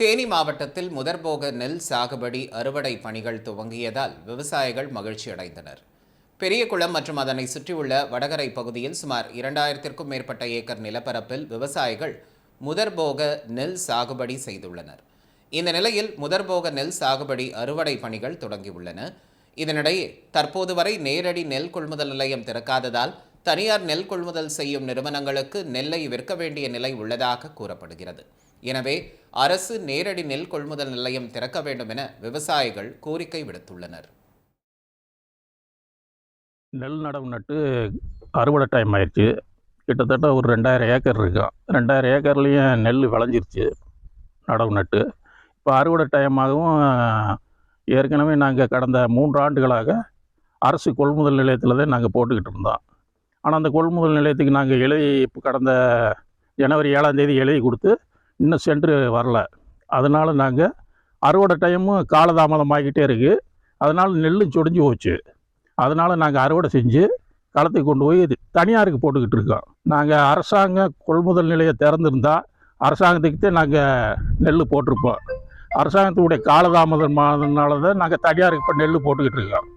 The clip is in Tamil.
தேனி மாவட்டத்தில் முதற்போக நெல் சாகுபடி அறுவடை பணிகள் துவங்கியதால் விவசாயிகள் மகிழ்ச்சி அடைந்தனர். பெரியகுளம் மற்றும் அதனை சுற்றியுள்ள வடகரை பகுதியில் சுமார் இரண்டாயிரத்திற்கும் மேற்பட்ட ஏக்கர் நிலப்பரப்பில் விவசாயிகள் முதற்போக நெல் சாகுபடி செய்துள்ளனர். இந்த நிலையில் முதற்போக நெல் சாகுபடி அறுவடை பணிகள் தொடங்கியுள்ளன. இதனிடையே தற்போது வரை நேரடி நெல் கொள்முதல் நிலையம் திறக்காததால் தனியார் நெல் கொள்முதல் செய்யும் நிறுவனங்களுக்கு நெல்லை விற்க வேண்டிய நிலை உள்ளதாக கூறப்படுகிறது. எனவே அரசு நேரடி நெல் கொள்முதல் நிலையம் திறக்க வேண்டும் என விவசாயிகள் கோரிக்கை விடுத்துள்ளனர். நெல் நடவு நட்டு அறுவடை டைம் ஆயிடுச்சு. கிட்டத்தட்ட ஒரு ரெண்டாயிரம் ஏக்கர் இருக்கும் ரெண்டாயிரம் ஏக்கர்லேயும் நெல் விளைஞ்சிருச்சு நடவு நட்டு. இப்போ அறுவடை டைமாகவும் ஏற்கனவே நாங்கள் கடந்த மூன்று ஆண்டுகளாக அரசு கொள்முதல் நிலையத்தில் தான் நாங்கள் போட்டுக்கிட்டு இருந்தோம். ஆனால் அந்த கொள்முதல் நிலையத்துக்கு நாங்கள் எழுதி இப்போ கடந்த ஜனவரி ஏழாம் தேதி எழுதி கொடுத்து இன்னும் சென்ட்ரு வரல. அதனால் நாங்கள் அறுவடை டைமும் காலதாமதமாகிட்டே இருக்குது அதனால் நெல்லும் சொடிஞ்சு போச்சு. அதனால் நாங்கள் அறுவடை செஞ்சு களத்தை கொண்டு போய் இது தனியாருக்கு போட்டுக்கிட்டு இருக்கோம். நாங்கள் அரசாங்க கொள்முதல் நிலையை திறந்திருந்தா அரசாங்கத்துக்கிட்டே நாங்கள் நெல் போட்டிருப்போம். அரசாங்கத்துடைய காலதாமதமானதுனால தான் நாங்கள் தனியாருக்கு இப்போ நெல் போட்டுக்கிட்டு இருக்கோம்.